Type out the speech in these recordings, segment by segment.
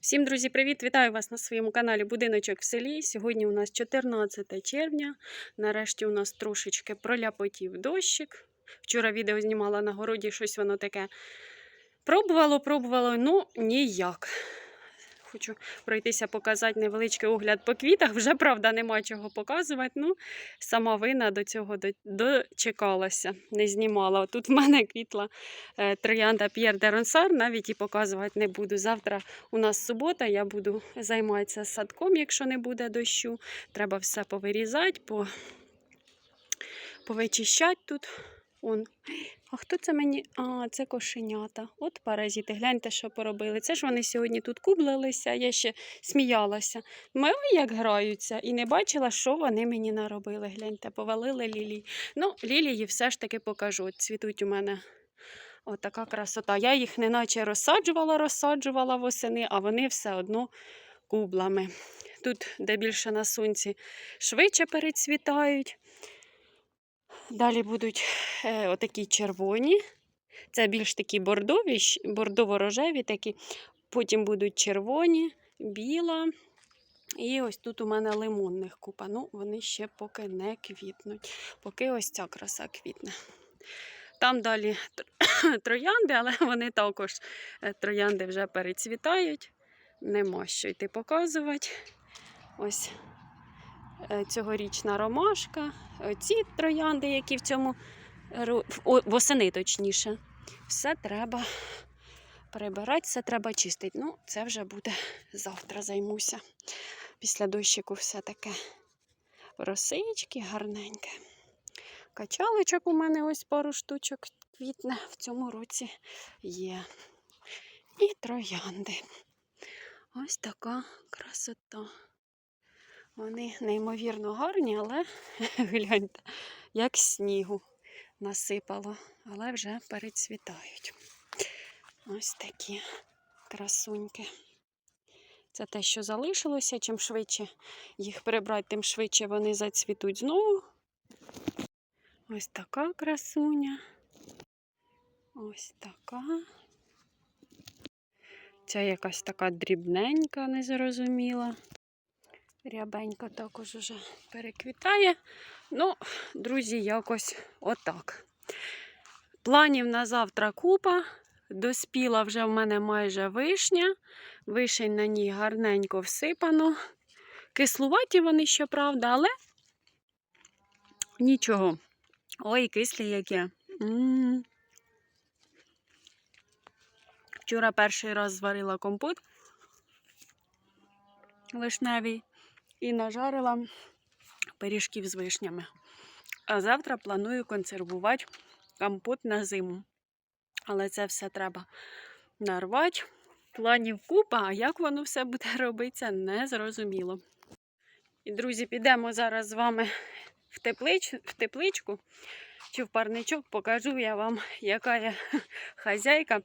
Всім, друзі, привіт! Вітаю вас на своєму каналі Будиночок в селі. Сьогодні у нас 14 червня. Нарешті у нас трошечки проляпотів дощик. Вчора відео знімала на городі, щось воно таке пробувало, пробувало, ну ніяк. Хочу пройтися, показати невеличкий огляд по квітах. Вже, правда, нема чого показувати. Ну, сама вина до цього дочекалася, не знімала. Тут в мене квітла е, троянда П'єр де Ронсар, навіть і показувати не буду. Завтра у нас субота, я буду займатися садком, якщо не буде дощу. Треба все повирізати, по... повичищати тут. Он. А хто це мені? А, це кошенята. От паразити. Гляньте, що поробили. Це ж вони сьогодні тут кублилися, я ще сміялася. Ми як граються, і не бачила, що вони мені наробили. Гляньте, повалили лілії. Ну, лілії все ж таки покажу. Цвітуть у мене От красота. Я їх неначе розсаджувала, розсаджувала восени, а вони все одно кублами. Тут, де більше на сонці, швидше перецвітають. Далі будуть е, отакі червоні. Це більш такі бордові, бордово-рожеві такі. Потім будуть червоні, біла. І ось тут у мене лимонних купа. Ну, вони ще поки не квітнуть. Поки ось ця краса квітне. Там далі троянди, але вони також е, троянди вже перецвітають. Нема що йти показувати. Ось цьогорічна ромашка. Ці троянди, які в цьому восени точніше. Все треба прибирати, все треба чистити. Ну, це вже буде завтра займуся. Після дощику все таке росички гарненьке. Качалочок у мене ось пару штучок квітне в цьому році є. І троянди. Ось така красота. Вони неймовірно гарні, але гляньте, як снігу насипало, але вже перецвітають. Ось такі красуньки. Це те, що залишилося. Чим швидше їх прибрати, тим швидше вони зацвітуть знову. Ось така красуня. Ось така. Ця якась така дрібненька, незрозуміла. Рябенька також уже переквітає. Ну, друзі, якось отак. Планів на завтра купа. Доспіла вже в мене майже вишня. Вишень на ній гарненько всипано. Кислуваті вони, щоправда, але нічого. Ой, кислі які. М. Вчора перший раз зварила компот вишневий і нажарила пиріжків з вишнями. А завтра планую консервувати компот на зиму. Але це все треба нарвати. Планів купа, а як воно все буде робитися, не зрозуміло. І, друзі, підемо зараз з вами в, теплич, в тепличку чи в парничок, покажу я вам, яка я хазяйка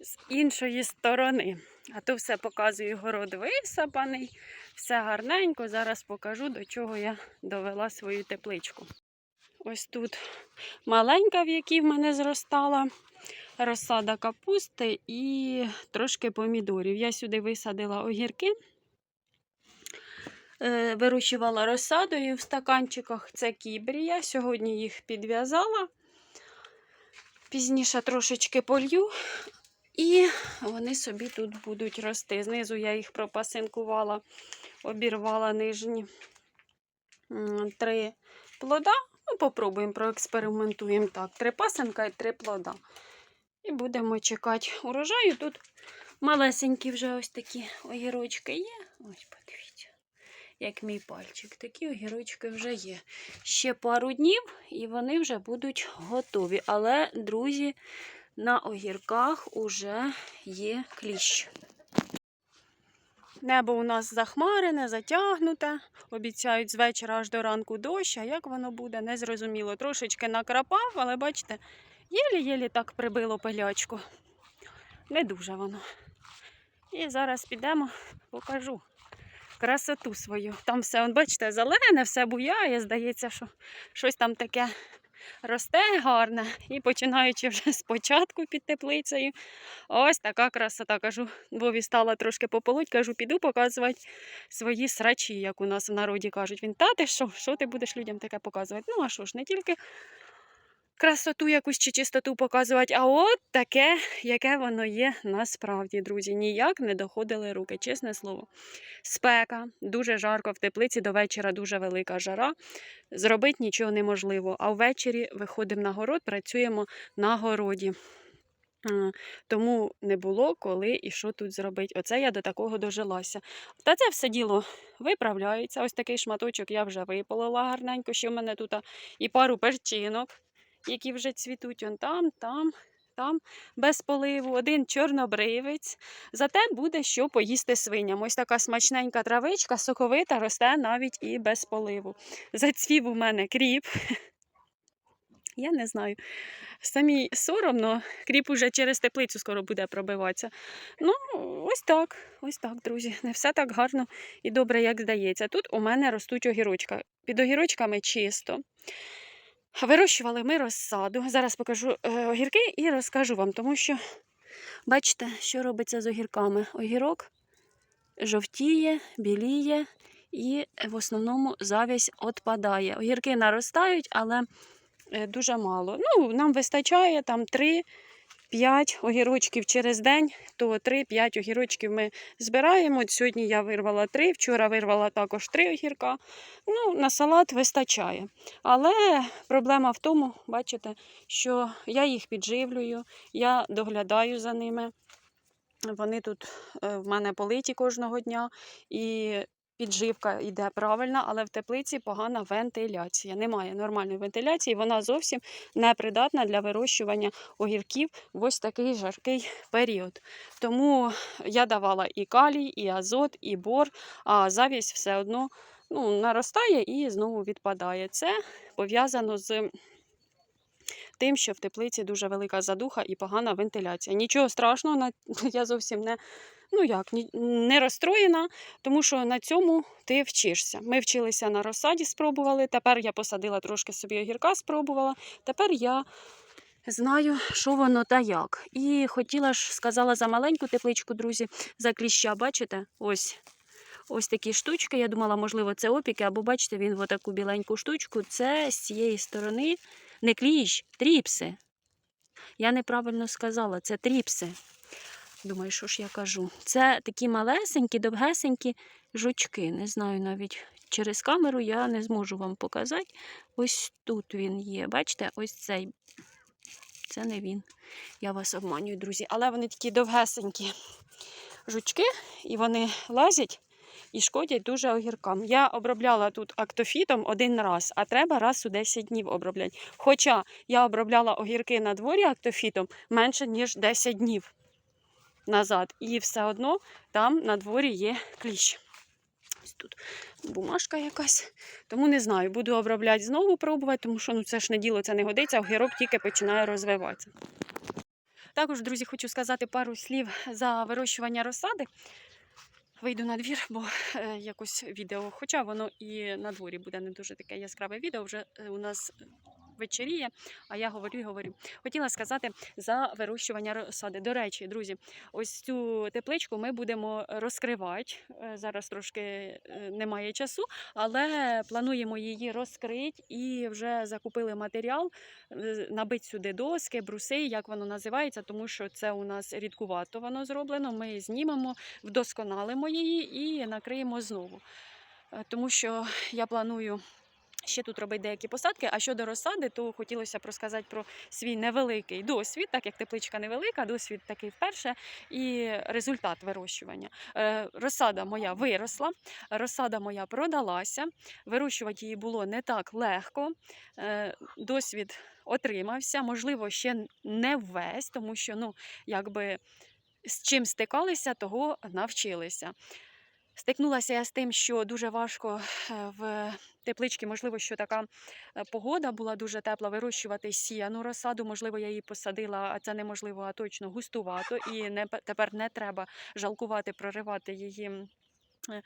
з іншої сторони. А то все показую город висапаний, все гарненько. Зараз покажу, до чого я довела свою тепличку. Ось тут маленька, в якій в мене зростала розсада капусти і трошки помідорів. Я сюди висадила огірки, вирощувала розсадою в стаканчиках. Це кібрія. Сьогодні їх підв'язала. Пізніше трошечки полью. І вони собі тут будуть рости. Знизу я їх пропасинкувала, обірвала нижні три плода. Ну, попробуємо, проекспериментуємо так. Три пасинка і три плода. І будемо чекати урожаю. Тут малесенькі вже ось такі огірочки є. Ось, подивіться, як мій пальчик. Такі огірочки вже є. Ще пару днів, і вони вже будуть готові. Але, друзі, на огірках уже є кліщ. Небо у нас захмарене, затягнуте. Обіцяють з вечора аж до ранку дощ, а як воно буде, незрозуміло. Трошечки накрапав, але бачите, єлі-єлі так прибило пилячку. Не дуже воно. І зараз підемо, покажу красоту свою. Там все, бачите, зелене, все буяє. Здається, що щось там таке росте гарне. І починаючи вже спочатку під теплицею. Ось така красота. Кажу, Вові стала трошки пополоть, кажу, піду показувати свої срачі, як у нас в народі кажуть. Він, та ти що, що ти будеш людям таке показувати? Ну, а що ж, не тільки красоту якусь чи чистоту показувати, а от таке, яке воно є насправді, друзі. Ніяк не доходили руки, чесне слово. Спека, дуже жарко в теплиці, до вечора дуже велика жара. Зробити нічого неможливо. А ввечері виходимо на город, працюємо на городі. Тому не було коли і що тут зробити. Оце я до такого дожилася. Та це все діло виправляється. Ось такий шматочок я вже виполола гарненько. Ще в мене тут і пару перчинок, які вже цвітуть. Он там, там, там, без поливу. Один чорнобривець. Зате буде що поїсти свиням. Ось така смачненька травичка, соковита, росте навіть і без поливу. Зацвів у мене кріп. Я не знаю. Самі соромно, кріп уже через теплицю скоро буде пробиватися. Ну, ось так, ось так, друзі. Не все так гарно і добре, як здається. Тут у мене ростуть огірочка. Під огірочками чисто. Вирощували ми розсаду. Зараз покажу е, огірки і розкажу вам, тому що бачите, що робиться з огірками. Огірок жовтіє, біліє і в основному завість відпадає. Огірки наростають, але е, дуже мало. Ну, нам вистачає там 3-5 огірочків через день, то 3-5 огірочків ми збираємо. Сьогодні я вирвала 3, вчора вирвала також 3 огірка. Ну, на салат вистачає. Але проблема в тому, бачите, що я їх підживлюю, я доглядаю за ними. Вони тут е, в мене политі кожного дня, і підживка йде правильна, але в теплиці погана вентиляція. Немає нормальної вентиляції, вона зовсім не придатна для вирощування огірків в ось такий жаркий період. Тому я давала і калій, і азот, і бор, а завість все одно ну, наростає і знову відпадає. Це пов'язано з тим, що в теплиці дуже велика задуха і погана вентиляція. Нічого страшного, я зовсім не, ну як, не розстроєна, тому що на цьому ти вчишся. Ми вчилися на розсаді, спробували. Тепер я посадила трошки собі огірка, спробувала. Тепер я. Знаю, що воно та як. І хотіла ж, сказала за маленьку тепличку, друзі, за кліща, бачите? Ось. Ось такі штучки. Я думала, можливо, це опіки, або бачите, він в таку біленьку штучку. Це з цієї сторони не кліщ, тріпси. Я неправильно сказала, це тріпси. Думаю, що ж я кажу. Це такі малесенькі, довгесенькі жучки. Не знаю навіть через камеру я не зможу вам показати. Ось тут він є. Бачите, ось цей. Це не він. Я вас обманюю, друзі. Але вони такі довгесенькі жучки, і вони лазять і шкодять дуже огіркам. Я обробляла тут актофітом один раз, а треба раз у 10 днів обробляти. Хоча я обробляла огірки на дворі актофітом менше, ніж 10 днів назад. І все одно там на дворі є кліщ. Ось тут бумажка якась. Тому не знаю, буду обробляти знову пробувати, тому що ну, це ж не діло, це не годиться, огірок тільки починає розвиватися. Також, друзі, хочу сказати пару слів за вирощування розсади. Вийду на двір, бо е, якось відео, хоча воно і на дворі буде не дуже таке яскраве відео, вже е, у нас вечеріє, а я говорю і говорю. Хотіла сказати за вирощування розсади. До речі, друзі, ось цю тепличку ми будемо розкривати. Е, Зараз трошки е, немає часу, але плануємо її розкрити і вже закупили матеріал, е, набити сюди доски, бруси, як воно називається, тому що це у нас рідкувато воно зроблено. Ми знімемо, вдосконалимо її і накриємо знову. Тому що я планую ще тут робити деякі посадки. А щодо розсади, то хотілося б розказати про свій невеликий досвід, так як тепличка невелика, досвід такий вперше, і результат вирощування. Е, Розсада моя виросла, розсада моя продалася. Вирощувати її було не так легко. Е, Досвід отримався, можливо, ще не весь, тому що ну, якби з чим стикалися, того навчилися. Стикнулася я з тим, що дуже важко е, в тепличці, можливо, що така е, погода була дуже тепла, вирощувати сіяну розсаду. Можливо, я її посадила, а це неможливо, а точно густувато. І не, тепер не треба жалкувати, проривати її е,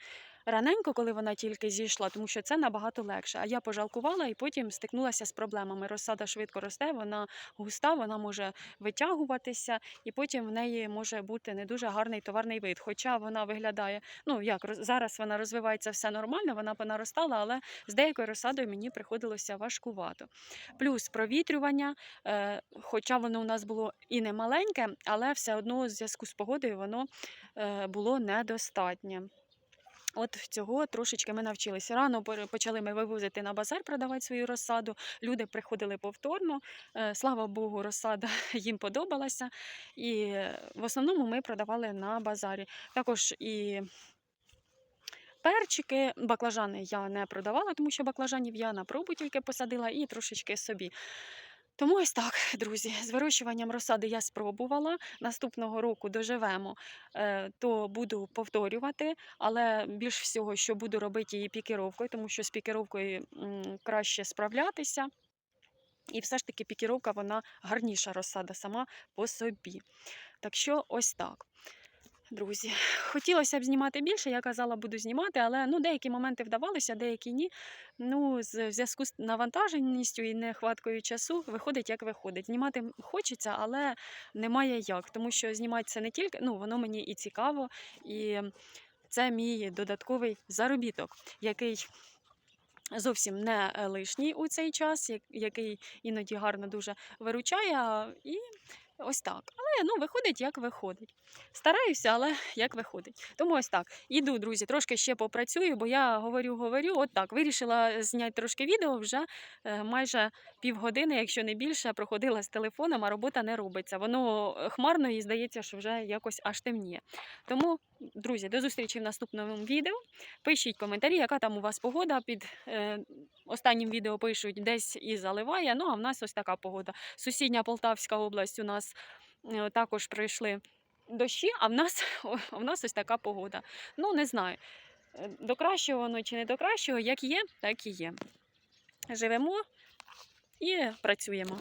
раненько, коли вона тільки зійшла, тому що це набагато легше. А я пожалкувала і потім стикнулася з проблемами. Розсада швидко росте, вона густа, вона може витягуватися, і потім в неї може бути не дуже гарний товарний вид. Хоча вона виглядає, ну як зараз вона розвивається все нормально, вона понаростала, але з деякою розсадою мені приходилося важкувато. Плюс провітрювання, е, хоча воно у нас було і не маленьке, але все одно в зв'язку з погодою воно е, було недостатнє. От цього трошечки ми навчилися. Рано почали ми вивозити на базар, продавати свою розсаду. Люди приходили повторно. Е, Слава Богу, розсада їм подобалася. І е, в основному ми продавали на базарі. Також і перчики, баклажани я не продавала, тому що баклажанів я на пробу тільки посадила і трошечки собі. Тому ось так, друзі, з вирощуванням розсади я спробувала. Наступного року доживемо, е, то буду повторювати, але більш всього, що буду робити її пікіровкою, тому що з пікіровкою краще справлятися. І все ж таки пікіровка вона гарніша розсада сама по собі. Так що ось так. Друзі, хотілося б знімати більше, я казала, буду знімати, але ну, деякі моменти вдавалися, деякі ні. Ну, в зв'язку з навантаженістю і нехваткою часу виходить, як виходить. Знімати хочеться, але немає як, тому що знімати це не тільки, ну, воно мені і цікаво, і це мій додатковий заробіток, який зовсім не е, лишній у цей час, який іноді гарно дуже виручає. І ось так. Але ну, виходить, як виходить. Стараюся, але як виходить. Тому ось так. Іду, друзі, трошки ще попрацюю, бо я говорю, говорю. От так. Вирішила зняти трошки відео вже е, майже півгодини, якщо не більше, проходила з телефоном, а робота не робиться. Воно е, хмарно і здається, що вже якось аж темніє. Тому, друзі, до зустрічі в наступному відео. Пишіть коментарі, яка там у вас погода. Під е, останнім відео пишуть десь і заливає. Ну а в нас ось така погода. Сусідня Полтавська область у нас е, також прийшли дощі, а в нас, а в нас ось така погода. Ну, не знаю, е, до кращого воно чи не до кращого, як є, так і є. Живемо і працюємо.